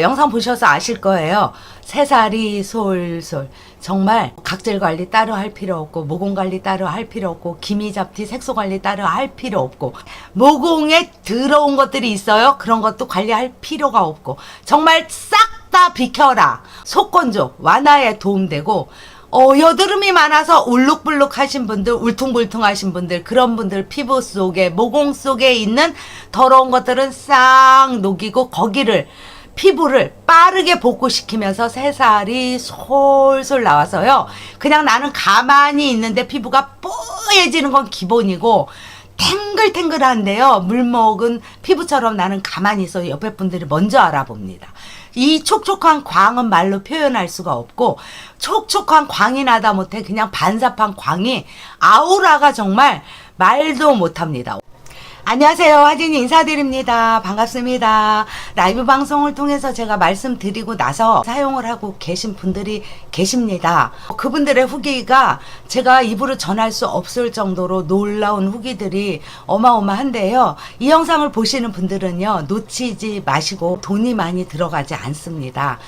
영상 보셔서 아실 거예요. 새살이 솔솔. 정말 각질 관리 따로 할 필요 없고, 모공 관리 따로 할 필요 없고, 기미 잡티, 색소 관리 따로 할 필요 없고, 모공에 들어온 것들이 있어요. 그런 것도 관리할 필요가 없고, 정말 싹 다 비켜라. 속건조, 완화에 도움되고, 어, 여드름이 많아서 울룩불룩 하신 분들, 울퉁불퉁 하신 분들, 그런 분들 피부 속에, 모공 속에 있는 더러운 것들은 싹 녹이고, 거기를, 피부를 빠르게 복구시키면서 새살이 솔솔 나와서요. 그냥 나는 가만히 있는데 피부가 뽀얘지는 건 기본이고, 탱글탱글한데요. 물 먹은 피부처럼 나는 가만히 있어 옆에 분들이 먼저 알아봅니다. 이 촉촉한 광은 말로 표현할 수가 없고 촉촉한 광이 나다 못해 그냥 반사판 광이 아우라가 정말 말도 못합니다. 안녕하세요. 하진이 인사드립니다. 반갑습니다. 라이브 방송을 통해서 제가 말씀드리고 나서 사용을 하고 계신 분들이 계십니다. 그분들의 후기가 제가 입으로 전할 수 없을 정도로 놀라운 후기들이 어마어마한데요. 이 영상을 보시는 분들은요, 놓치지 마시고 돈이 많이 들어가지 않습니다.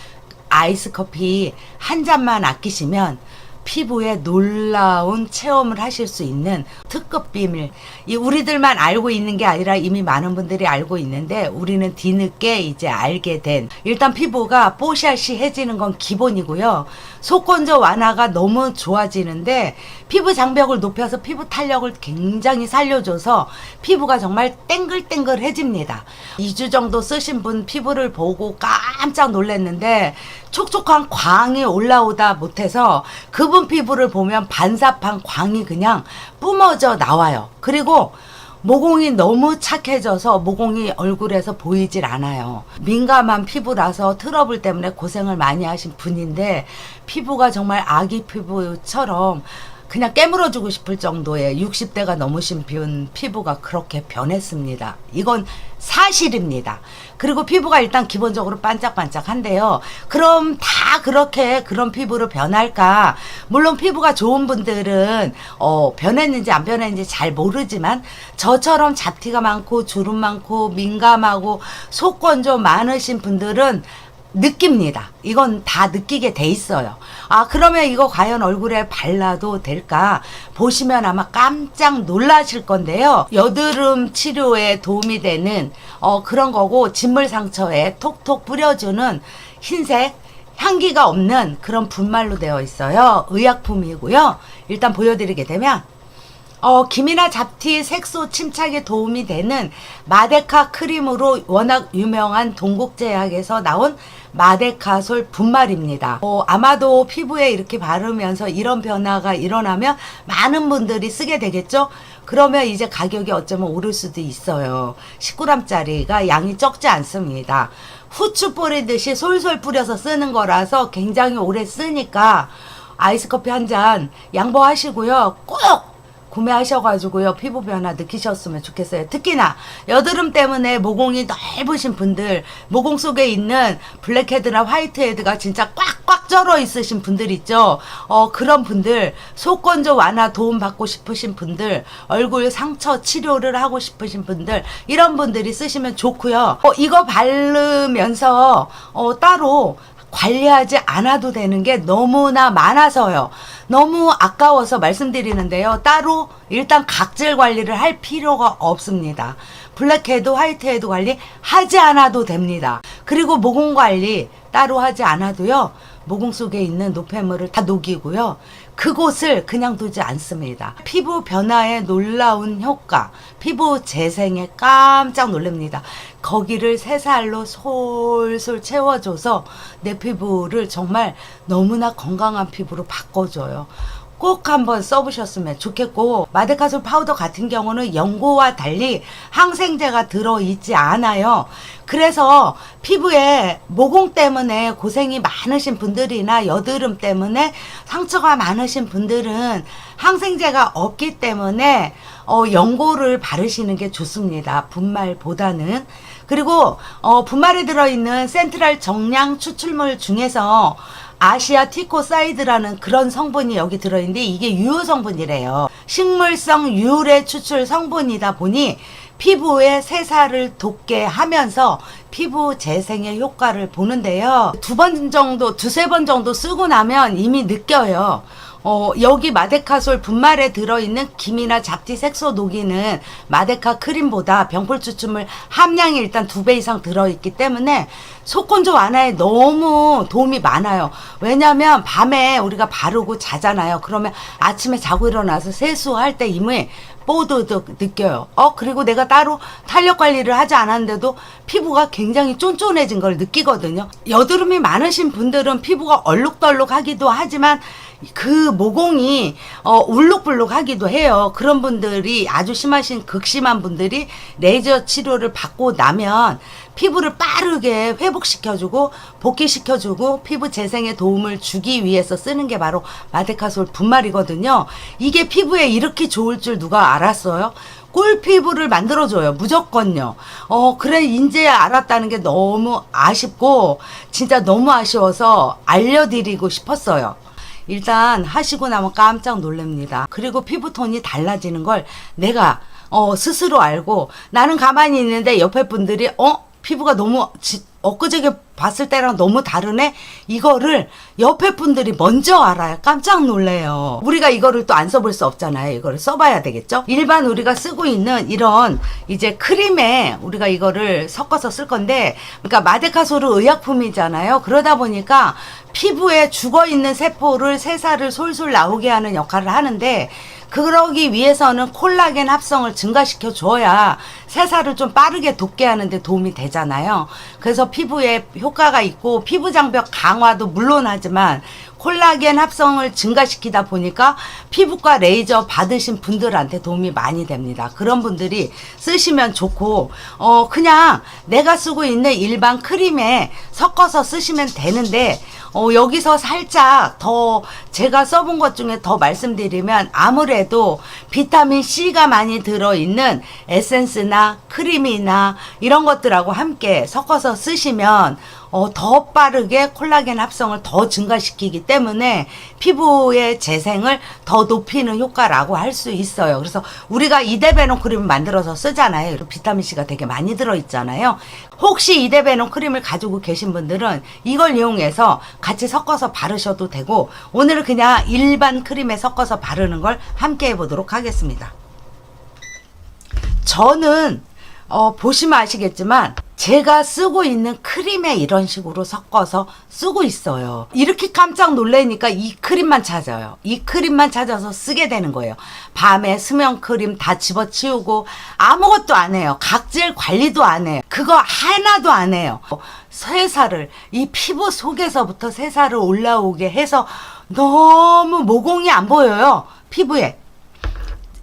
아이스 커피 한 잔만 아끼시면 피부에 놀라운 체험을 하실 수 있는 특급 비밀. 이 우리들만 알고 있는 게 아니라 이미 많은 분들이 알고 있는데 우리는 뒤늦게 이제 알게 된 일단 피부가 뽀샤시해지는 건 기본이고요. 속건조 완화가 너무 좋아지는데 피부 장벽을 높여서 피부 탄력을 굉장히 살려줘서 피부가 정말 땡글땡글해집니다. 2주 정도 쓰신 분 피부를 보고 깜짝 놀랐는데 촉촉한 광이 올라오다 못해서 그분 피부를 보면 반사판 광이 그냥 뿜어져 나와요. 그리고 모공이 너무 착해져서 모공이 얼굴에서 보이질 않아요. 민감한 피부라서 트러블 때문에 고생을 많이 하신 분인데 피부가 정말 아기 피부처럼 그냥 깨물어주고 싶을 정도의 60대가 넘으신 분 피부가 그렇게 변했습니다. 이건 사실입니다. 그리고 피부가 일단 기본적으로 반짝반짝한데요. 그럼 다 그렇게 그런 피부로 변할까? 물론 피부가 좋은 분들은 어, 변했는지 안 변했는지 잘 모르지만 저처럼 잡티가 많고 주름 많고 민감하고 속건조 많으신 분들은 느낍니다. 이건 다 느끼게 돼 있어요. 아, 그러면 이거 과연 얼굴에 발라도 될까? 보시면 아마 깜짝 놀라실 건데요. 여드름 치료에 도움이 되는, 어, 그런 거고, 진물 상처에 톡톡 뿌려주는 흰색, 향기가 없는 그런 분말로 되어 있어요. 의약품이고요. 일단 보여드리게 되면, 어, 기미나 잡티, 색소 침착에 도움이 되는 마데카 크림으로 워낙 유명한 동국제약에서 나온 마데카솔 분말입니다. 어, 아마도 피부에 이렇게 바르면서 이런 변화가 일어나면 많은 분들이 쓰게 되겠죠? 그러면 이제 가격이 어쩌면 오를 수도 있어요. 10g짜리가 양이 적지 않습니다. 후추 뿌리듯이 솔솔 뿌려서 쓰는 거라서 굉장히 오래 쓰니까 아이스 커피 한 잔 양보하시고요. 꼭 구매하셔가지고요. 피부 변화 느끼셨으면 좋겠어요. 특히나 여드름 때문에 모공이 넓으신 분들 모공 속에 있는 블랙헤드나 화이트헤드가 진짜 꽉꽉 쩔어 있으신 분들 있죠? 어 그런 분들 속건조 완화 도움 받고 싶으신 분들 얼굴 상처 치료를 하고 싶으신 분들 이런 분들이 쓰시면 좋고요. 어 이거 바르면서 어 따로 관리하지 않아도 되는 게 너무나 많아서요. 너무 아까워서 말씀드리는데요. 따로 일단 각질 관리를 할 필요가 없습니다. 블랙헤드, 화이트헤드 관리 하지 않아도 됩니다. 그리고 모공 관리 따로 하지 않아도요. 모공 속에 있는 노폐물을 다 녹이고요. 그곳을 그냥 두지 않습니다. 피부 변화에 놀라운 효과, 피부 재생에 깜짝 놀랍니다. 거기를 새살로 솔솔 채워줘서 내 피부를 정말 너무나 건강한 피부로 바꿔줘요. 꼭 한번 써보셨으면 좋겠고 마데카솔 파우더 같은 경우는 연고와 달리 항생제가 들어있지 않아요. 그래서 피부에 모공 때문에 고생이 많으신 분들이나 여드름 때문에 상처가 많으신 분들은 항생제가 없기 때문에 어, 연고를 바르시는 게 좋습니다. 분말보다는. 그리고 어, 분말에 들어있는 센트럴 정량 추출물 중에서 아시아 티코사이드라는 그런 성분이 여기 들어있는데 이게 유효 성분이래요. 식물성 유래 추출 성분이다 보니 피부에 새살을 돋게 하면서 피부 재생의 효과를 보는데요. 두 번 정도, 두세 번 정도 쓰고 나면 이미 느껴요. 어, 여기 마데카솔 분말에 들어있는 김이나 잡티 색소 녹이는 마데카 크림보다 병풀 추출물 함량이 일단 두 배 이상 들어있기 때문에 속건조 완화에 너무 도움이 많아요. 왜냐면 밤에 우리가 바르고 자잖아요. 그러면 아침에 자고 일어나서 세수할 때 이미 뽀드득 느껴요. 어, 그리고 내가 따로 탄력 관리를 하지 않았는데도 피부가 굉장히 쫀쫀해진 걸 느끼거든요. 여드름이 많으신 분들은 피부가 얼룩덜룩 하기도 하지만 그 모공이 어, 울룩불룩 하기도 해요. 그런 분들이 아주 심하신 극심한 분들이 레이저 치료를 받고 나면 피부를 빠르게 회복시켜주고 복귀시켜주고 피부 재생에 도움을 주기 위해서 쓰는 게 바로 마데카솔 분말이거든요. 이게 피부에 이렇게 좋을 줄 누가 알았어요? 꿀 피부를 만들어줘요. 무조건요. 어, 그래, 이제 알았다는 게 너무 아쉽고, 진짜 너무 아쉬워서 알려드리고 싶었어요. 일단 하시고 나면 깜짝 놀랍니다. 그리고 피부톤이 달라지는 걸 내가 어, 스스로 알고 나는 가만히 있는데 옆에 분들이 어? 피부가 너무 지, 엊그저께 봤을 때랑 너무 다르네? 이거를 옆에 분들이 먼저 알아요. 깜짝 놀래요. 우리가 이거를 또 안 써볼 수 없잖아요. 이거를 써봐야 되겠죠? 일반 우리가 쓰고 있는 이런 이제 크림에 우리가 이거를 섞어서 쓸 건데, 그러니까 마데카솔은 의약품이잖아요. 그러다 보니까 피부에 죽어 있는 세포를 새살을 솔솔 나오게 하는 역할을 하는데, 그러기 위해서는 콜라겐 합성을 증가시켜 줘야 새살을 좀 빠르게 돋게 하는데 도움이 되잖아요. 그래서 피부에 효과가 있고 피부 장벽 강화도 물론 하지만 콜라겐 합성을 증가시키다 보니까 피부과 레이저 받으신 분들한테 도움이 많이 됩니다. 그런 분들이 쓰시면 좋고 어 그냥 내가 쓰고 있는 일반 크림에 섞어서 쓰시면 되는데 어, 여기서 살짝 더 제가 써본 것 중에 더 말씀드리면 아무래도 비타민 C가 많이 들어있는 에센스나 크림이나 이런 것들하고 함께 섞어서 쓰시면 어, 더 빠르게 콜라겐 합성을 더 증가시키기 때문에 피부의 재생을 더 높이는 효과라고 할 수 있어요. 그래서 우리가 이데베논 크림을 만들어서 쓰잖아요. 비타민C가 되게 많이 들어있잖아요. 혹시 이데베논 크림을 가지고 계신 분들은 이걸 이용해서 같이 섞어서 바르셔도 되고 오늘은 그냥 일반 크림에 섞어서 바르는 걸 함께 해보도록 하겠습니다. 저는 어, 보시면 아시겠지만 제가 쓰고 있는 크림에 이런 식으로 섞어서 쓰고 있어요. 이렇게 깜짝 놀래니까 이 크림만 찾아요. 이 크림만 찾아서 쓰게 되는 거예요. 밤에 수면 크림 다 집어치우고 아무것도 안 해요. 각질 관리도 안 해요. 그거 하나도 안 해요. 새살을 이 피부 속에서부터 새살을 올라오게 해서 너무 모공이 안 보여요. 피부에.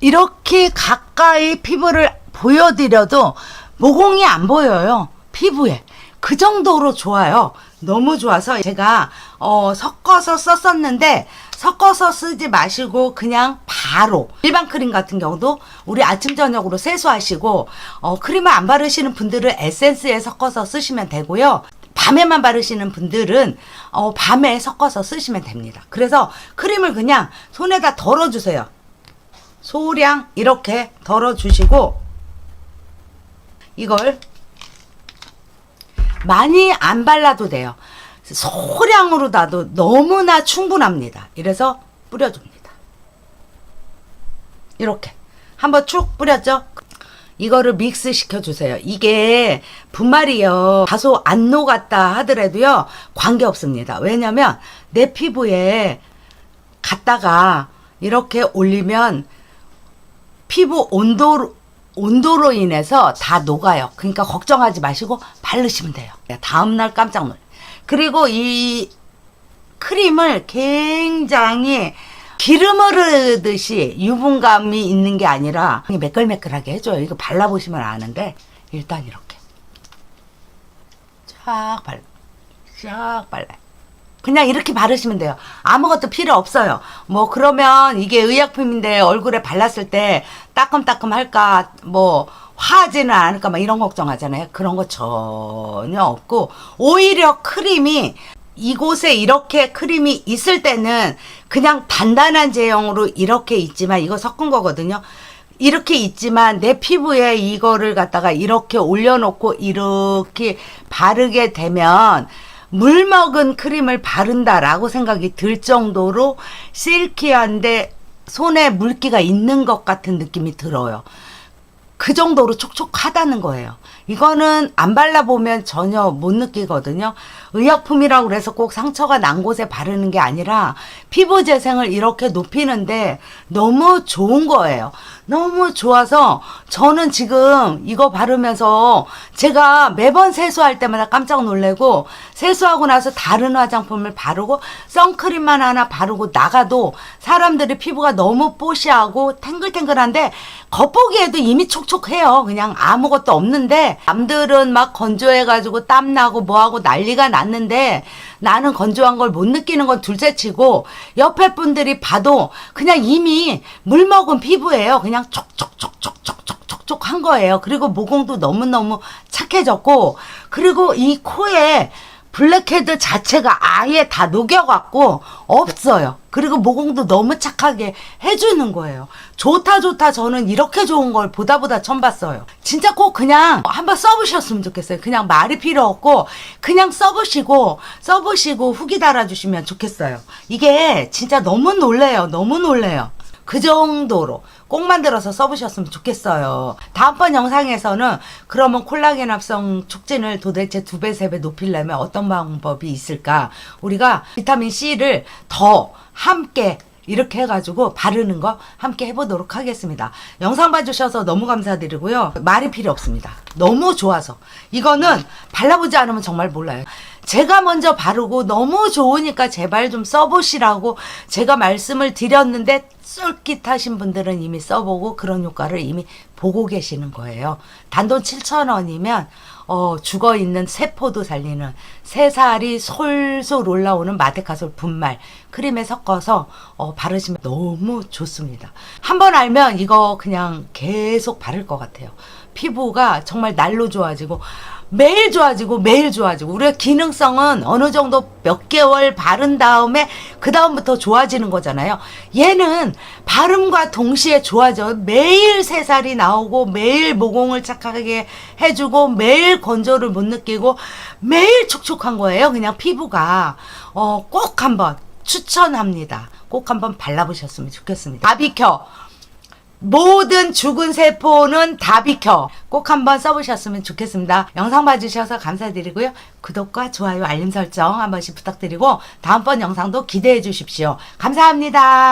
이렇게 가까이 피부를 보여드려도 모공이 안 보여요. 피부에. 그 정도로 좋아요. 너무 좋아서 제가 어, 섞어서 썼었는데 섞어서 쓰지 마시고 그냥 바로 일반 크림 같은 경우도 우리 아침 저녁으로 세수하시고 어, 크림을 안 바르시는 분들은 에센스에 섞어서 쓰시면 되고요. 밤에만 바르시는 분들은 어, 밤에 섞어서 쓰시면 됩니다. 그래서 크림을 그냥 손에다 덜어주세요. 소량 이렇게 덜어주시고 이걸 많이 안 발라도 돼요. 소량으로 놔도 너무나 충분합니다. 이래서 뿌려줍니다. 이렇게 한번 쭉 뿌렸죠? 이거를 믹스 시켜주세요. 이게 분말이요. 다소 안 녹았다 하더라도요. 관계 없습니다. 왜냐면 내 피부에 갖다가 이렇게 올리면 피부 온도 온도로 인해서 다 녹아요. 그러니까 걱정하지 마시고 바르시면 돼요. 다음 날 깜짝 놀. 그리고 이 크림을 굉장히 기름 흐르듯이 유분감이 있는 게 아니라 매끌매끌하게 해줘요. 이거 발라보시면 아는데 일단 이렇게 쫙 발라, 쫙 발라. 그냥 이렇게 바르시면 돼요. 아무것도 필요 없어요. 뭐 그러면 이게 의약품인데 얼굴에 발랐을 때 따끔따끔 할까 뭐 화하지는 않을까 막 이런 걱정하잖아요. 그런 거 전혀 없고 오히려 크림이 이곳에 이렇게 크림이 있을 때는 그냥 단단한 제형으로 이렇게 있지만 이거 섞은 거거든요. 이렇게 있지만 내 피부에 이거를 갖다가 이렇게 올려놓고 이렇게 바르게 되면 물 먹은 크림을 바른다라고 생각이 들 정도로 실키한데 손에 물기가 있는 것 같은 느낌이 들어요. 그 정도로 촉촉하다는 거예요. 이거는 안 발라보면 전혀 못 느끼거든요. 의약품이라고 그래서 꼭 상처가 난 곳에 바르는 게 아니라 피부 재생을 이렇게 높이는데 너무 좋은 거예요. 너무 좋아서 저는 지금 이거 바르면서 제가 매번 세수할 때마다 깜짝 놀래고 세수하고 나서 다른 화장품을 바르고 선크림만 하나 바르고 나가도 사람들이 피부가 너무 뽀시하고 탱글탱글한데 겉보기에도 이미 촉촉해요. 그냥 아무것도 없는데 남들은 막 건조해가지고 땀나고 뭐하고 난리가 맞는데 나는 건조한 걸 못 느끼는 건 둘째치고 옆에 분들이 봐도 그냥 이미 물 먹은 피부예요. 그냥 촉촉촉촉촉촉촉 한 거예요. 그리고 모공도 너무너무 착해졌고 그리고 이 코에 블랙헤드 자체가 아예 다 녹여갖고 없어요. 그리고 모공도 너무 착하게 해주는 거예요. 좋다 좋다 저는 이렇게 좋은 걸 보다 보다 처음 봤어요. 진짜 꼭 그냥 한번 써보셨으면 좋겠어요. 그냥 말이 필요 없고 그냥 써보시고 써보시고 후기 달아주시면 좋겠어요. 이게 진짜 너무 놀래요. 너무 놀래요. 그 정도로 꼭 만들어서 써보셨으면 좋겠어요. 다음번 영상에서는 그러면 콜라겐 합성 촉진을 도대체 두 배, 세 배 높이려면 어떤 방법이 있을까? 우리가 비타민 C를 더 함께 이렇게 해가지고 바르는 거 함께 해보도록 하겠습니다. 영상 봐주셔서 너무 감사드리고요. 말이 필요 없습니다. 너무 좋아서. 이거는 발라보지 않으면 정말 몰라요. 제가 먼저 바르고 너무 좋으니까 제발 좀 써보시라고 제가 말씀을 드렸는데 쏠깃하신 분들은 이미 써보고 그런 효과를 이미 보고 계시는 거예요. 단돈 7,000원이면 어, 죽어 있는 세포도 살리는 새살이 솔솔 올라오는 마데카솔 분말 크림에 섞어서 어, 바르시면 너무 좋습니다. 한번 알면 이거 그냥 계속 바를 것 같아요. 피부가 정말 날로 좋아지고 매일 좋아지고 매일 좋아지고 우리가 기능성은 어느 정도 몇 개월 바른 다음에 그 다음부터 좋아지는 거잖아요. 얘는 발음과 동시에 좋아져 매일 새살이 나오고 매일 모공을 착하게 해주고 매일 건조를 못 느끼고 매일 촉촉한 거예요. 그냥 피부가 어, 꼭 한번 추천합니다. 꼭 한번 발라보셨으면 좋겠습니다. 다 비켜. 모든 죽은 세포는 다 비켜. 꼭 한번 써보셨으면 좋겠습니다. 영상 봐주셔서 감사드리고요. 구독과 좋아요, 알림 설정 한 번씩 부탁드리고 다음번 영상도 기대해 주십시오. 감사합니다.